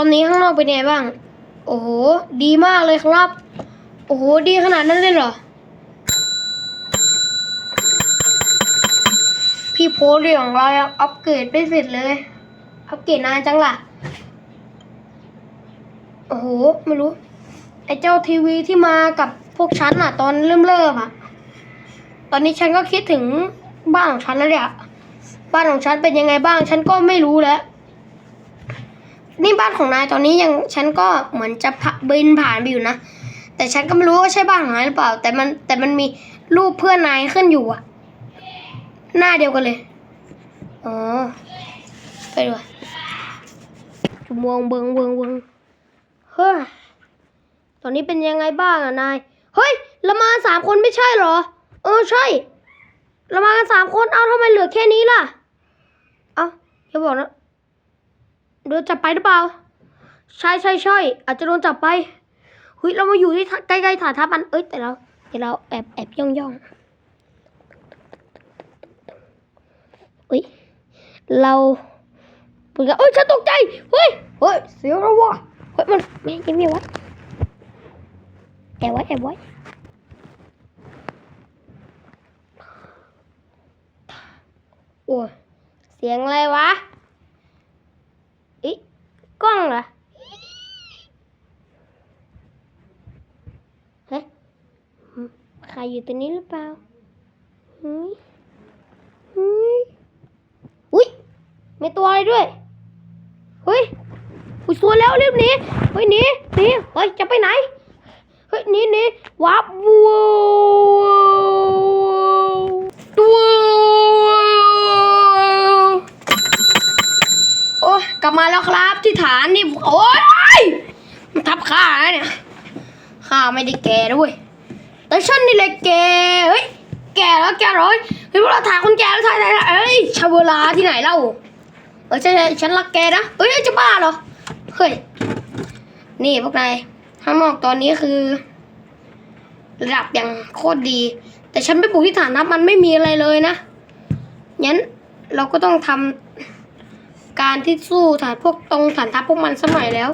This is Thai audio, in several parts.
อนนี้ข้างนอกเป็นไงบ้าง โอ้โห ดีมากเลยครับ โอ้โห ดีขนาดนั้นเลยเหรอ พี่โพสเรื่องของเราอัปเกรดไม่เสร็จเลย อัปเกรดนานจังล่ะ โอ้โห ไม่รู้ ไอ้เจ้าทีวีที่มากับพวกฉันอะตอนเริ่มเริ่มอะตอนนี้ฉันก็คิดถึงบ้านของฉันแล้วเนี่ย บ้านของฉันเป็นยังไงบ้าง ฉันก็ไม่รู้แล้ว นี่บ้านของนายตอนนี้ยังฉันก็เหมือนจะพะบินผ่านไปอยู่นะ แต่ฉันก็ไม่รู้ว่าใช่บ้านของนายหรือเปล่า แต่มันแต่มันมีรูปเพื่อนนายขึ้นอยู่อะหน้าเดียวกันเลย อ๋อ ไปดูอะจุมวงเบิงเบิงเบิงเฮ้ย ตอนนี้เป็นยังไงบ้างอะนาย เฮ้ยเรามาสามคนไม่ใช่เหรอ เออใช่ เรามากันสามคน เอ้าทำไมเหลือแค่นี้ล่ะ เอ้าอย่าบอกนะ โดนจับไปหรือเปล่า ใช่ใช่ใช่อาจจะโดนจับไปเฮ้ยเรามาอยู่ที่ใกล้ๆฐานทัพมันเอ้ยแต่เราเดี๋ยวเราแอบแอบย่องย่องเฮ้ยเราปิดกันเอ้ยฉันตกใจเฮ้ยเฮ้ยเสียวแล้ววะเฮ้ยมันไม่ยังไม่ไว้แอบไว้แอบไว้โอ้ยเสียงอะไรวะ อีกล้องเหรอเฮ้ยอืมใครอยู่ตรงนี้หรือเปล่าเฮ้ยเฮ้ยอุ้ยมีตัวอะไรด้วย เฮ้ยอุ้ยสวยแล้วรีบหนีเฮ้ยหนีหนีเฮ้ยจะไปไหน เฮ้ยหนีหนีวับวัว โอ้ยกลับมา แล้วครับ ที่ฐานนี่โอ้ยมันทับข้าเนี่ยข้าไม่ได้แก่ด้วยแต่ฉันนี่แหละแก่เฮ้ยแก่แล้วแก่ร้อยเฮ้ยพวกเราถ่ายคนแก่แล้วถ่ายถ่ายเอ้ยชาวเวลาที่ไหนเล่าเออใช่ใช่ฉันรักแกนะเฮ้ยจะบ้าเหรอเฮ้ยนี่พวกนายข้างนอกตอนนี้คือ ระดับอย่างโคตรดี แต่ฉันไปปลูกที่ฐานทัพมันไม่มีอะไรเลยนะงั้นเราก็ต้องทำ การที่สู้ฐานพวกตรงฐานทัพพวกมันสมัยแล้ว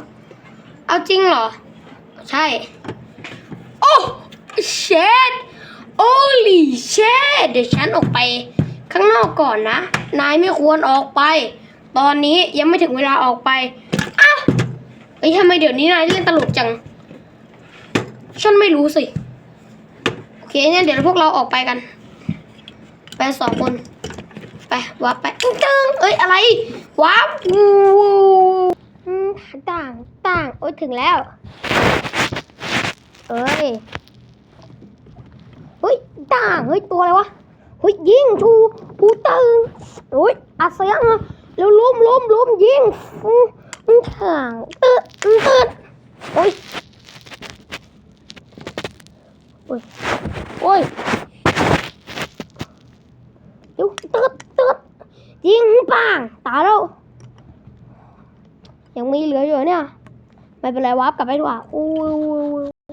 เอาจริงเหรอ ใช่ โอ้เชดโอ้ลีเชดเดี๋ยวฉันออกไป ข้างนอกก่อนนะ นายไม่ควรออกไป ตอนนี้ยังไม่ถึงเวลาออกไป อ้าวเอ้ยทำไมเดี๋ยวนี้นายเล่นตลกจัง ฉันไม่รู้สิ โอเคงั้นเดี๋ยวพวกเราออกไปกัน ไปสองคน ไปวับไปตึ้งตึ้งเอ้ยอะไร วับวูอืมต่างต่างโอ้ยถึงแล้ว เอ้ยเฮ้ยต่างเฮ้ยตัวอะไรวะเฮ้ยยิงชูผู้ตึงโอ้ยอัดเสียงแล้วล้มล้มล้มยิงอืมอืมต่างตึ๊ดตึ๊ดโอ้ยโอ้ยโอ้ย เดี๋ยวตึ๊ดตึ๊ดยิง ปังตายแล้ว ยังมีเหลืออยู่เนี่ย ไม่เป็นไรวับกลับไปดีกว่าอู้